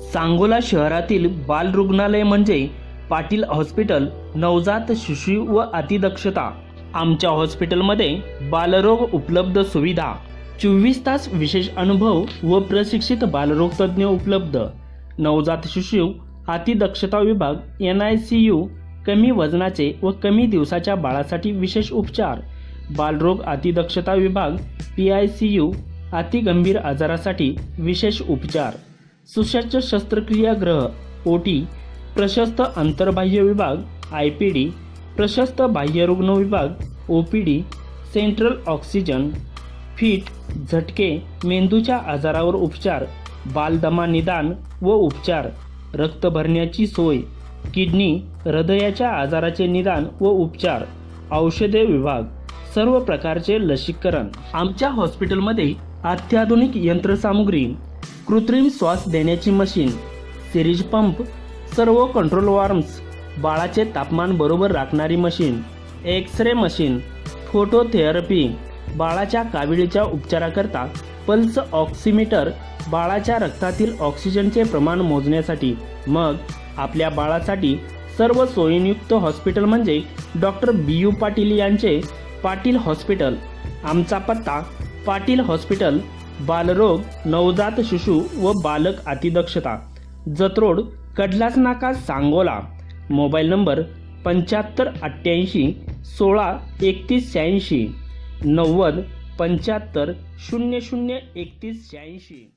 सांगोला शहरातील बाल रुग्णालय म्हणजे पाटील हॉस्पिटल नवजात शिशु व अतिदक्षता. आमच्या हॉस्पिटलमध्ये बालरोग उपलब्ध सुविधा चोवीस तास विशेष अनुभव व प्रशिक्षित बालरोग तज्ज्ञ उपलब्ध. नवजात शिशु अतिदक्षता विभाग एन आय सी यू कमी वजनाचे व कमी दिवसाच्या बाळासाठी विशेष उपचार. बालरोग अतिदक्षता विभाग पी आय सी यू अतिगंभीर आजारासाठी विशेष उपचार. सुशच्छ शस्त्रक्रिया ग्रह ओ टी प्रशस्त अंतर्बाह्य विभाग आय पी डी प्रशस्त बाह्यरुग्ण विभाग O P D central oxygen fit झटके मेंदूच्या आजारावर उपचार बालदमा निदान व उपचार रक्त भरण्याची सोय किडनी हृदयाच्या आजाराचे निदान व उपचार औषधे विभाग सर्व प्रकारचे लसीकरण. आमच्या हॉस्पिटलमध्ये अत्याधुनिक यंत्रसामुग्री कृत्रिम श्वास देण्याची मशीन सिरीज पंप सर्व कंट्रोल वार्म्स बाळाचे तापमान बरोबर राखणारी machine X ray machine phototherapy बाळाच्या काविळीच्या उपचाराकरता पल्स ऑक्सिमीटर बाळाच्या रक्तातील ऑक्सिजनचे प्रमाण मोजण्यासाठी. मग आपल्या बाळासाठी सर्व सोयींयुक्त हॉस्पिटल म्हणजे डॉक्टर बी यू पाटील यांचे पाटील हॉस्पिटल आमचा पत्ता पाटील हॉस्पिटल बालरोग नवजात शिशु व बालक अतिदक्षता. जत्रोड कडलाच नाका सांगोला. मोबाईल नंबर पंच्याहत्तर अठ्ठ्याऐंशी सोळा एकतीस शहाऐंशी नव्वद पंच्याहत्तर शून्य शून्य एकतीस शहाऐंशी.